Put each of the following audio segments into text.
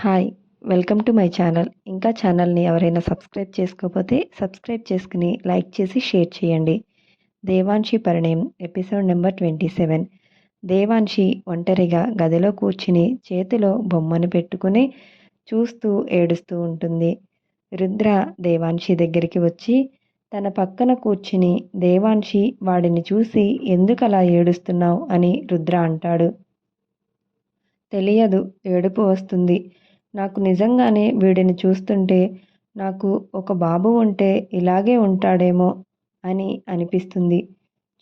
Hi welcome to my channel. ఇంకా ఛానల్ని ఎవరైనా సబ్స్క్రైబ్ చేసుకోకపోతే సబ్స్క్రైబ్ చేసుకుని లైక్ చేసి షేర్ చేయండి. Devanshi Parinayam episode number twenty seven. Devanshi ఒంటరిగా గదిలో కూర్చుని చేతిలో బొమ్మను పెట్టుకుని చూస్తూ ఏడుస్తూ ఉంటుంది. రుద్ర దేవాన్షి దగ్గరికి వచ్చి తన పక్కన కూర్చుని దేవాన్షి వాడిని చూసి ఎందుకు అలా ఏడుస్తున్నావు? అని రుద్ర అంటాడు. తెలియదు. ఏడుపు వస్తుంది. నాకు నిజంగానే వీడిని చూస్తుంటే నాకు ఒక బాబు ఉంటే ఇలాగే ఉంటాడేమో అని అనిపిస్తుంది.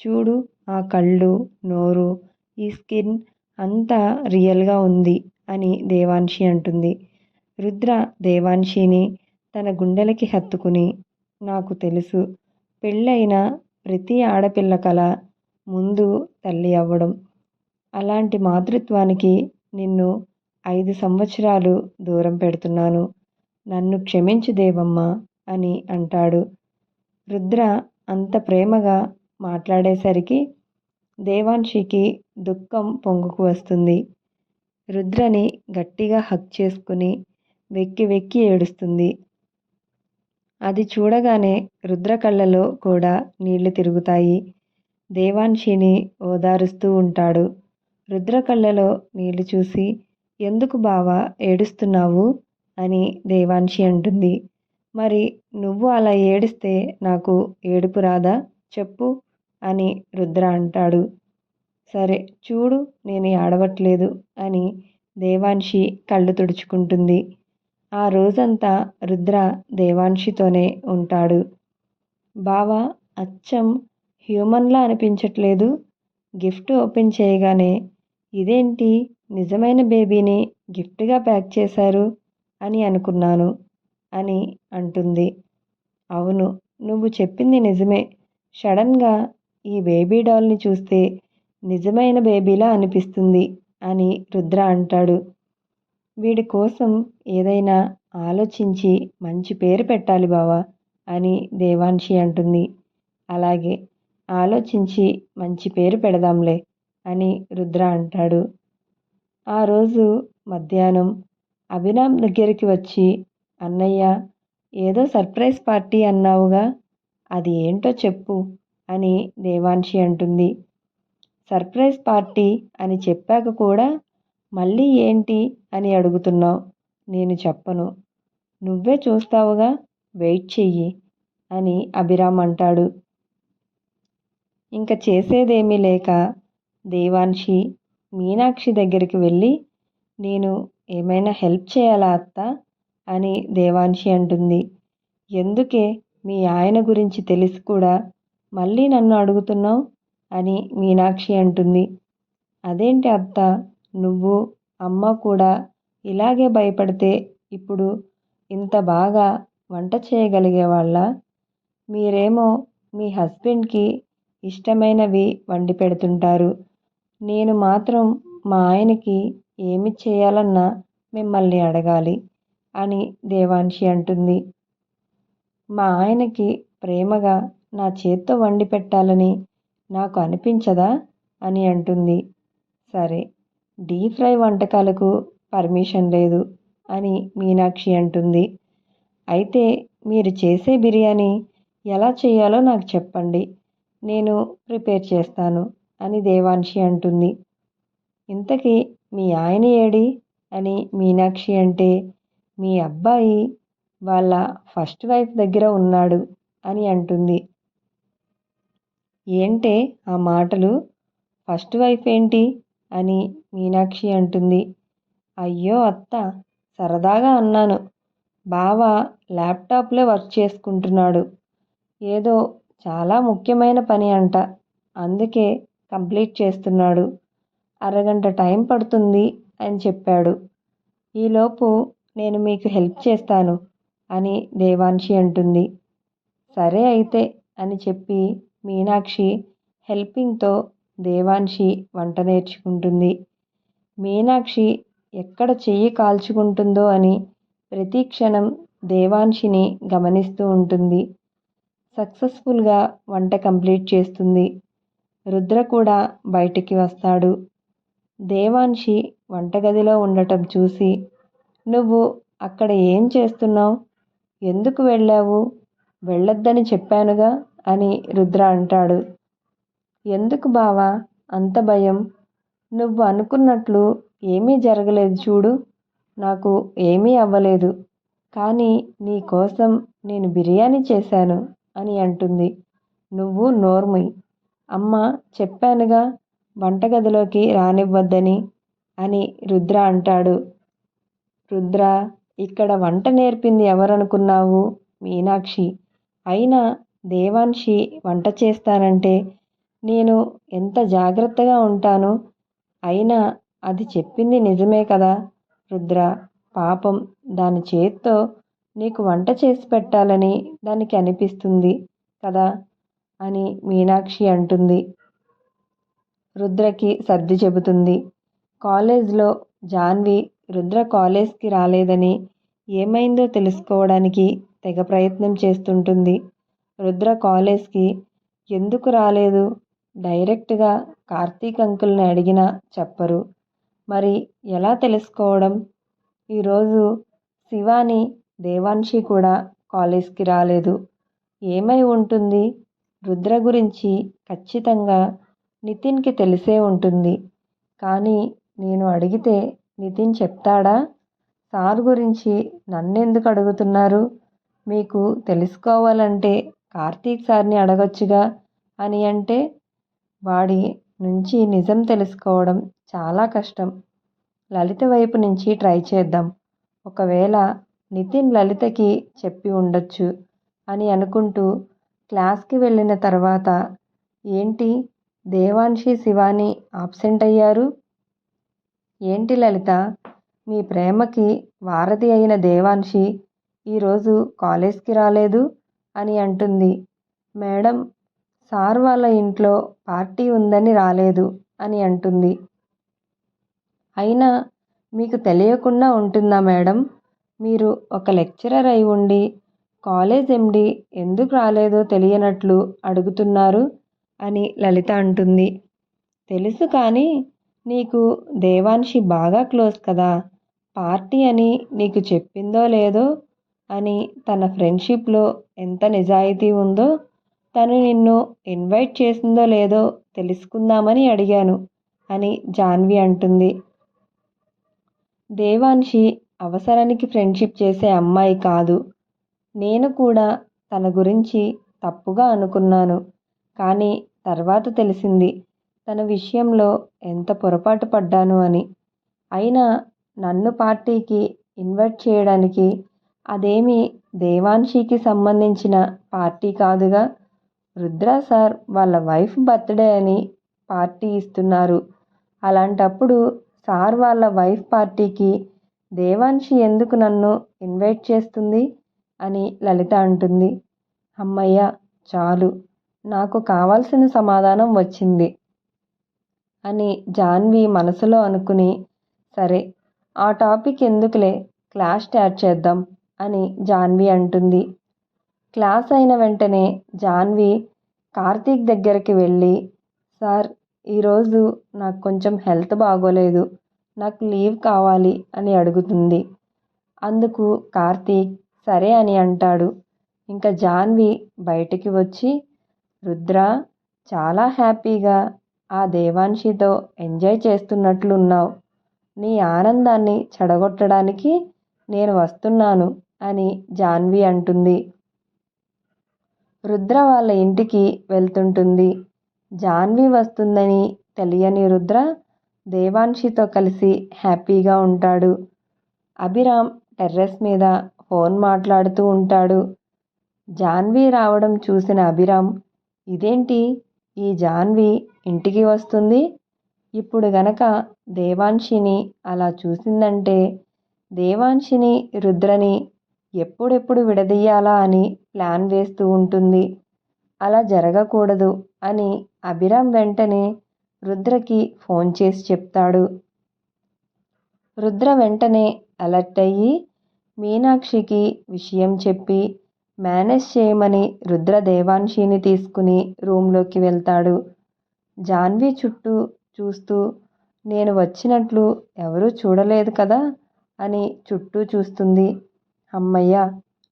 చూడు ఆ కళ్ళు నోరు ఈ స్కిన్ అంతా రియల్గా ఉంది అని దేవాన్షి అంటుంది. రుద్ర దేవాన్షిని తన గుండెలకి హత్తుకుని నాకు తెలుసు పెళ్ళైన ప్రతి ఆడపిల్ల కల ముందు తల్లి అవ్వడం. అలాంటి మాతృత్వానికి నిన్ను ఐదు సంవత్సరాలు దూరం పెడుతున్నాను. నన్ను క్షమించు దేవమ్మ అని అంటాడు. రుద్ర అంత ప్రేమగా మాట్లాడేసరికి దేవాన్షికి దుఃఖం పొంగుకు వస్తుంది. రుద్రని గట్టిగా హక్ చేసుకుని వెక్కి వెక్కి ఏడుస్తుంది. అది చూడగానే రుద్ర కళ్ళలో కూడా నీళ్ళు తిరుగుతాయి. దేవాన్షిని ఓదారుస్తూ ఉంటాడు. రుద్ర కళ్ళలో నీళ్ళు చూసి ఎందుకు బావా ఏడుస్తున్నావు? అని దేవాన్షి అంటుంది. మరి నువ్వు అలా ఏడిస్తే నాకు ఏడుపు రాదా? చెప్పు అని రుద్ర అంటాడు. సరే చూడు నేను ఆడవట్లేదు అని దేవాన్షి కళ్ళు తుడుచుకుంటుంది. ఆ రోజంతా రుద్ర దేవాన్షితోనే ఉంటాడు. బావా అచ్చం హ్యూమన్లా అనిపించట్లేదు. గిఫ్ట్ ఓపెన్ చేయగానే ఇదేంటి? నిజమైన బేబీని గిఫ్ట్గా ప్యాక్ చేశారు అని అనుకున్నాను అని అంటుంది. అవును నువ్వు చెప్పింది నిజమే. సడన్గా ఈ బేబీ డాల్ని చూస్తే నిజమైన బేబీలా అనిపిస్తుంది అని రుద్ర అంటాడు. వీడి కోసం ఏదైనా ఆలోచించి మంచి పేరు పెట్టాలి బావా అని దేవాన్షి అంటుంది. అలాగే ఆలోచించి మంచి పేరు పెడదాంలే అని రుద్ర అంటాడు. ఆ రోజు మధ్యాహ్నం అభిరామ్ దగ్గరికి వచ్చి అన్నయ్య ఏదో సర్ప్రైజ్ పార్టీ అన్నావుగా అది ఏంటో చెప్పు అని దేవాన్షి అంటుంది. సర్ప్రైజ్ పార్టీ అని చెప్పాక కూడా మళ్ళీ ఏంటి అని అడుగుతున్నావు నేను చెప్పను. నువ్వే చూస్తావుగా వెయిట్ చెయ్యి అని అభిరామ్ అంటాడు. ఇంక చేసేదేమీ లేక దేవాన్షి మీనాక్షి దగ్గరికి వెళ్ళి నేను ఏమైనా హెల్ప్ చేయాలా అత్త అని దేవాన్షి అంటుంది. ఎందుకే? మీ ఆయన గురించి తెలిసి కూడా మళ్ళీ నన్ను అడుగుతున్నావు అని మీనాక్షి అంటుంది. అదేంటి అత్త? నువ్వు అమ్మ కూడా ఇలాగే భయపడితే ఇప్పుడు ఇంత బాగా వంట చేయగలిగే వాళ్ళ? మీరేమో మీ హస్బెండ్కి ఇష్టమైనవి వండి పెడుతుంటారు. నేను మాత్రం మా ఆయనకి ఏమి చేయాలన్నా మిమ్మల్ని అడగాలి అని దేవాన్షి అంటుంది. మా ఆయనకి ప్రేమగా నా చేత్తో వండి పెట్టాలని నాకు అనిపించదా అని అంటుంది. సరే డీప్ ఫ్రై వంటకాలకు పర్మిషన్ లేదు అని మీనాక్షి అంటుంది. అయితే మీరు చేసే బిర్యానీ ఎలా చేయాలో నాకు చెప్పండి. నేను ప్రిపేర్ చేస్తాను. అని దేవాన్షి అంటుంది. ఇంతకీ మీ ఆయన ఏడి? అని మీనాక్షి అంటే మీ అబ్బాయి వాళ్ళ ఫస్ట్ వైఫ్ దగ్గర ఉన్నాడు అని అంటుంది. ఏంటే ఆ మాటలు? ఫస్ట్ వైఫ్ ఏంటి? అని మీనాక్షి అంటుంది. అయ్యో అత్త సరదాగా అన్నాను. బావ ల్యాప్టాప్లో వర్క్ చేసుకుంటున్నాడు. ఏదో చాలా ముఖ్యమైన పని అంట. అందుకే కంప్లీట్ చేస్తున్నాడు. అరగంట టైం పడుతుంది అని చెప్పాడు. ఈలోపు నేను మీకు హెల్ప్ చేస్తాను అని దేవాన్షి అంటుంది. సరే అయితే అని చెప్పి మీనాక్షి హెల్పింగ్తో దేవాన్షి వంట నేర్చుకుంటుంది. మీనాక్షి ఎక్కడ చెయ్యి కాల్చుకుంటుందో అని ప్రతి క్షణం దేవాన్షిని గమనిస్తూ ఉంటుంది. సక్సెస్ఫుల్గా వంట కంప్లీట్ చేస్తుంది. రుద్ర కూడా బయటికి వస్తాడు. దేవాన్షి వంటగదిలో ఉండటం చూసి నువ్వు అక్కడ ఏం చేస్తున్నావు? ఎందుకు వెళ్ళావు? వెళ్ళొద్దని చెప్పానుగా? అని రుద్ర అంటాడు. ఎందుకు బావా? అంత భయం. నువ్వు అనుకున్నట్లు ఏమీ జరగలేదు చూడు. నాకు ఏమీ అవ్వలేదు. కానీ నీ కోసం నేను బిర్యానీ చేశాను అని అంటుంది. నువ్వు నోర్మి అమ్మ చెప్పానుగా వంటగదిలోకి రానివ్వద్దని అని రుద్ర అంటాడు. రుద్ర ఇక్కడ వంట నేర్పింది ఎవరనుకున్నావు? మీనాక్షి. అయినా దేవాన్షి వంట చేస్తానంటే నేను ఎంత జాగ్రత్తగా ఉంటాను? అయినా అది చెప్పింది నిజమే కదా? రుద్ర పాపం దాని చేత్తో నీకు వంట చేసి పెట్టాలని దానికి అనిపిస్తుంది కదా? అని మీనాక్షి అంటుంది. రుద్రకి సర్ది చెబుతుంది. కాలేజ్లో జాన్వి రుద్ర కాలేజ్కి రాలేదని ఏమైందో తెలుసుకోవడానికి తెగ ప్రయత్నం చేస్తుంటుంది. రుద్ర కాలేజ్కి ఎందుకు రాలేదు? డైరెక్ట్గా కార్తీక్ అంకుల్ని అడిగినా చెప్పరు. మరి ఎలా తెలుసుకోవడం? ఈరోజు శివాని దేవాన్షి కూడా కాలేజ్కి రాలేదు. ఏమై ఉంటుంది? రుద్ర గురించి ఖచ్చితంగా నితిన్కి తెలిసే ఉంటుంది. కానీ నేను అడిగితే నితిన్ చెప్తాడా? సార్ గురించి నన్నెందుకు అడుగుతున్నారు? మీకు తెలుసుకోవాలంటే కార్తీక్ సార్ని అడగొచ్చుగా అని అంటే వాడి నుంచి నిజం తెలుసుకోవడం చాలా కష్టం. లలిత వైపు నుంచి ట్రై చేద్దాం. ఒకవేళ నితిన్ లలితకి చెప్పి ఉండొచ్చు అని అనుకుంటూ క్లాస్కి వెళ్ళిన తర్వాత ఏంటి? దేవాన్షి శివాని ఆబ్సెంట్ అయ్యారు? ఏంటి లలిత? మీ ప్రేమకి వారధి అయిన దేవాన్షి ఈరోజు కాలేజ్కి రాలేదు? అని అంటుంది. మేడం సార్ వాళ్ళ ఇంట్లో పార్టీ ఉందని రాలేదు అని అంటుంది. అయినా మీకు తెలియకుండా ఉంటుందా మేడం? మీరు ఒక లెక్చరర్ అయి ఉండి కాలేజ్ ఎండి ఎందుకు రాలేదో తెలియనట్లు అడుగుతున్నారు అని లలిత అంటుంది. తెలుసు కానీ నీకు దేవాన్షి బాగా క్లోజ్ కదా పార్టీ అని నీకు చెప్పిందో లేదో అని తన ఫ్రెండ్షిప్లో ఎంత నిజాయితీ ఉందో తను నిన్ను ఇన్వైట్ చేసిందో లేదో తెలుసుకుందామని అడిగాను అని జాన్వి అంటుంది. దేవాన్షి అవసరానికి ఫ్రెండ్షిప్ చేసే అమ్మాయి కాదు నేను కూడా తన గురించి తప్పుగా అనుకున్నాను. కానీ తర్వాత తెలిసింది తన విషయంలో ఎంత పొరపాటు పడ్డాను అని. అయినా నన్ను పార్టీకి ఇన్వైట్ చేయడానికి అదేమి దేవాన్షికి సంబంధించిన పార్టీ కాదుగా. రుద్ర సార్ వాళ్ళ వైఫ్ బర్త్డే అని పార్టీ ఇస్తున్నారు. అలాంటప్పుడు సార్ వాళ్ళ వైఫ్ పార్టీకి దేవాన్షి ఎందుకు నన్ను ఇన్వైట్ చేస్తుంది? అని లలిత అంటుంది. అమ్మయ్య చాలు. నాకు కావాల్సిన సమాధానం వచ్చింది అని జాన్వి మనసులో అనుకుని సరే ఆ టాపిక్ ఎందుకులే? క్లాస్ స్టార్ట్ చేద్దాం అని జాన్వి అంటుంది. క్లాస్ అయిన వెంటనే జాన్వి కార్తీక్ దగ్గరికి వెళ్ళి సార్ ఈరోజు నాకు కొంచెం హెల్త్ బాగోలేదు. నాకు లీవ్ కావాలి అని అడుగుతుంది. అందుకు కార్తీక్ సరే అని అంటాడు. ఇంకా జాన్వి బయటికి వచ్చి రుద్ర చాలా హ్యాపీగా ఆ దేవాన్షితో ఎంజాయ్ చేస్తున్నట్లున్నావు. నీ ఆనందాన్ని చెడగొట్టడానికి నేను వస్తున్నాను అని జాన్వి అంటుంది. రుద్ర వాళ్ళ ఇంటికి వెళ్తుంటుంది. జాన్వి వస్తుందని తెలియని రుద్ర దేవాన్షితో కలిసి హ్యాపీగా ఉంటాడు. అభిరామ్ టెర్రస్ మీద ఫోన్ మాట్లాడుతూ ఉంటాడు. జాన్వి రావడం చూసిన అభిరామ్ ఇదేంటి? ఈ జాన్వి ఇంటికి వస్తుంది? ఇప్పుడు గనక దేవాన్షిని అలా చూసిందంటే దేవాన్షిని రుద్రని ఎప్పుడెప్పుడు విడదీయాలా అని ప్లాన్ వేస్తూ ఉంటుంది. అలా జరగకూడదు అని అభిరామ్ వెంటనే రుద్రకి ఫోన్ చేసి చెప్తాడు. రుద్ర వెంటనే అలర్ట్ అయ్యి మీనాక్షికి విషయం చెప్పి మేనేజ్ చేయమని రుద్ర దేవాన్షిని తీసుకుని రూమ్లోకి వెళ్తాడు. జాన్వి చుట్టూ చూస్తూ నేను వచ్చినట్లు ఎవరూ చూడలేదు కదా అని చుట్టూ చూస్తుంది. అమ్మయ్య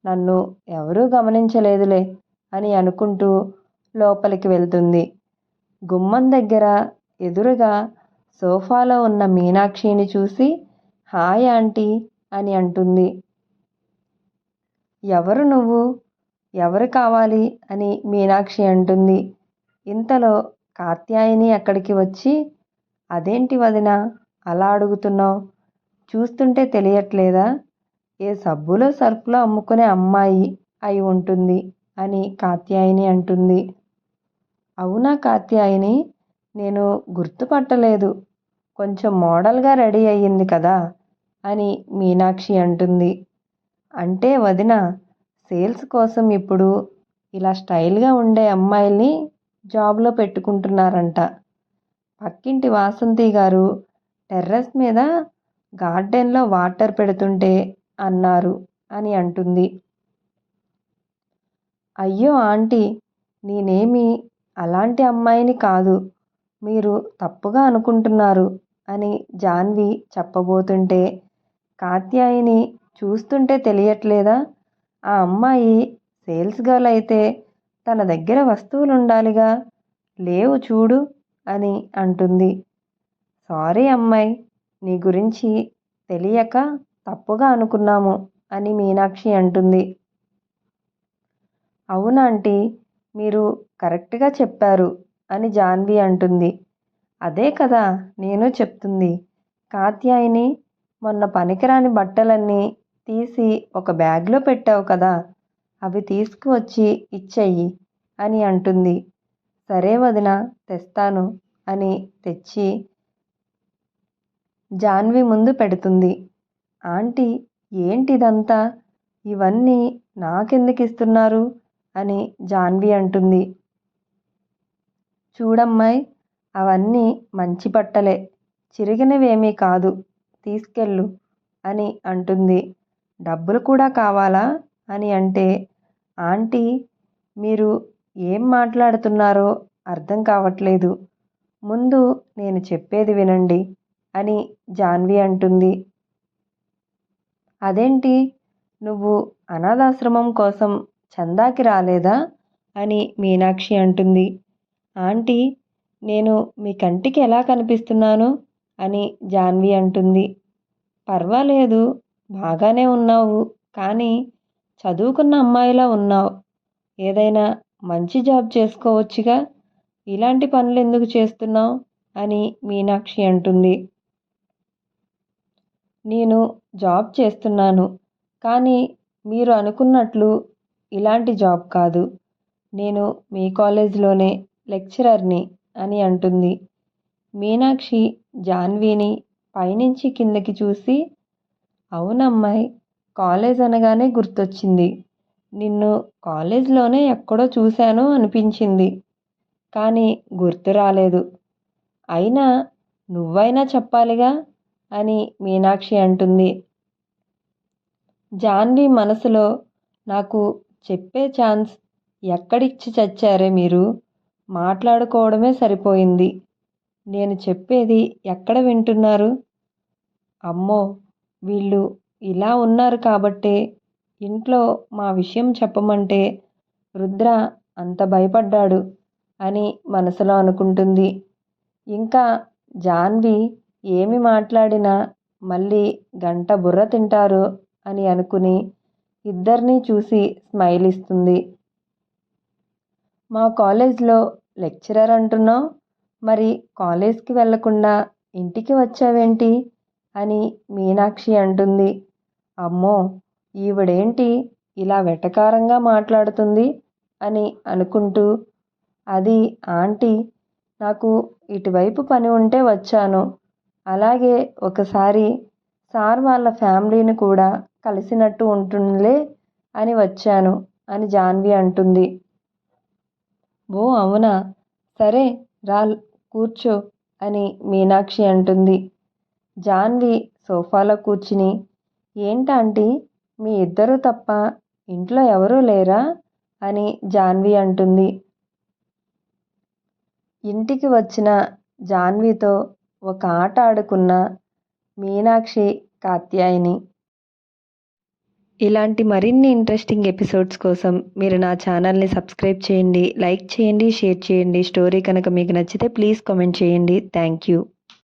నన్ను ఎవరూ గమనించలేదులే అని అనుకుంటూ లోపలికి వెళ్తుంది. గుమ్మం దగ్గర ఎదురుగా సోఫాలో ఉన్న మీనాక్షిని చూసి హాయ్ ఆంటీ అని అంటుంది. ఎవరు నువ్వు? ఎవరు కావాలి? అని మీనాక్షి అంటుంది. ఇంతలో కాత్యాయని అక్కడికి వచ్చి అదేంటి వదిన? అలా అడుగుతున్నావు? చూస్తుంటే తెలియట్లేదా? ఏ సబ్బులో సర్పులో అమ్ముకునే అమ్మాయి అయి ఉంటుంది అని కాత్యాయని అంటుంది. అవునా కాత్యాయని నేను గుర్తుపట్టలేదు. కొంచెం మోడల్గా రెడీ అయ్యింది కదా అని మీనాక్షి అంటుంది. అంటే వదిన సేల్స్ కోసం ఇప్పుడు ఇలా స్టైల్గా ఉండే అమ్మాయిల్ని జాబ్లో పెట్టుకుంటున్నారంట. పక్కింటి వాసంతి గారు టెర్రస్ మీద గార్డెన్లో వాటర్ పెడుతుంటే అన్నారు అని అంటుంది. అయ్యో ఆంటీ నేనేమి అలాంటి అమ్మాయిని కాదు మీరు తప్పుగా అనుకుంటున్నారు అని జాన్వి చెప్పబోతుంటే కాత్యాయిని చూస్తుంటే తెలియట్లేదా? ఆ అమ్మాయి సేల్స్ గర్ల్ అయితే తన దగ్గర వస్తువులు ఉండాలిగా లేవు చూడు అని అంటుంది. సారీ అమ్మాయి నీ గురించి తెలియక తప్పుగా అనుకున్నాము అని మీనాక్షి అంటుంది. అవునాంటీ మీరు కరెక్ట్గా చెప్పారు అని జాన్వి అంటుంది. అదే కదా నేను చెప్తుంది. కాత్యాయిని మొన్న పనికిరాని బట్టలన్నీ తీసి ఒక బ్యాగ్లో పెట్టావు కదా అవి తీసుకువచ్చి ఇచ్చెయ్యి అని అంటుంది. సరే వదిన తెస్తాను అని తెచ్చి జాన్వి ముందు పెడుతుంది. ఆంటీ ఏంటిదంతా? ఇవన్నీ నాకెందుకు ఇస్తున్నారు? అని జాన్వి అంటుంది. చూడమ్మాయి అవన్నీ మంచి బట్టలే. చిరిగినవేమీ కాదు. తీసుకెళ్ళు అని అంటుంది. డబ్బులు కూడా కావాలా అని అంటే ఆంటీ మీరు ఏం మాట్లాడుతున్నారో అర్థం కావట్లేదు. ముందు నేను చెప్పేది వినండి అని జాన్వి అంటుంది. అదేంటి? నువ్వు అనాథాశ్రమం కోసం చందాకి రాలేదా? అని మీనాక్షి అంటుంది. ఆంటీ నేను మీ కంటికి ఎలా కనిపిస్తున్నాను? అని జాన్వి అంటుంది. పర్వాలేదు బాగానే ఉన్నావు. కానీ చదువుకున్న అమ్మాయిలా ఉన్నావు. ఏదైనా మంచి జాబ్ చేసుకోవచ్చుగా? ఇలాంటి పనులు ఎందుకు చేస్తున్నావు? అని మీనాక్షి అంటుంది. నేను జాబ్ చేస్తున్నాను. కానీ మీరు అనుకున్నట్లు ఇలాంటి జాబ్ కాదు. నేను మీ కాలేజీలోనే లెక్చరర్ని అని అంటుంది. మీనాక్షి జాన్వీని పైనుంచి కిందకి చూసి అవునమ్మాయి కాలేజ్ అనగానే గుర్తొచ్చింది. నిన్ను కాలేజ్లోనే ఎక్కడో చూశాను అనిపించింది. కానీ గుర్తు రాలేదు. అయినా నువ్వైనా చెప్పాలిగా? అని మీనాక్షి అంటుంది. జాన్వి మనసులో నాకు చెప్పే ఛాన్స్ ఎక్కడిచ్చి చచ్చారే మీరు? మాట్లాడుకోవడమే సరిపోయింది. నేను చెప్పేది ఎక్కడ వింటున్నారు? అమ్మో వీళ్ళు ఇలా ఉన్నారు కాబట్టే ఇంట్లో మా విషయం చెప్పమంటే రుద్ర అంత భయపడ్డాడు అని మనసులో అనుకుంటుంది. ఇంకా జాన్వి ఏమి మాట్లాడినా మళ్ళీ గంట బుర్ర తింటారు అని అనుకుని ఇద్దరినీ చూసి స్మైల్ ఇస్తుంది. మా కాలేజ్లో లెక్చరర్ అంటున్నావు? మరి కాలేజ్కి వెళ్ళకుండా ఇంటికి వచ్చావేంటి? అని మీనాక్షి అంటుంది. అమ్మో ఈవిడేంటి ఇలా వెటకారంగా మాట్లాడుతుంది అని అనుకుంటూ అది ఆంటీ నాకు ఇటువైపు పని ఉంటే వచ్చాను. అలాగే ఒకసారి సార్ వాళ్ళ ఫ్యామిలీని కూడా కలిసినట్టు ఉంటుందిలే అని వచ్చాను అని జాన్వి అంటుంది. ఓ అవునా? సరే రా కూర్చో అని మీనాక్షి అంటుంది. జాన్వి సోఫాలో కూర్చుని ఏంటంటీ మీ ఇద్దరు తప్ప ఇంట్లో ఎవరూ లేరా? అని జాన్వి అంటుంది. ఇంటికి వచ్చిన జాన్వితో ఒక ఆట ఆడుకున్న మీనాక్షి కాత్యాయని. ఇలాంటి మరిన్ని ఇంట్రెస్టింగ్ ఎపిసోడ్స్ కోసం మీరు నా ఛానల్ని సబ్స్క్రైబ్ చేయండి లైక్ చేయండి షేర్ చేయండి. స్టోరీ కనుక మీకు నచ్చితే ప్లీజ్ కామెంట్ చేయండి. Thank you.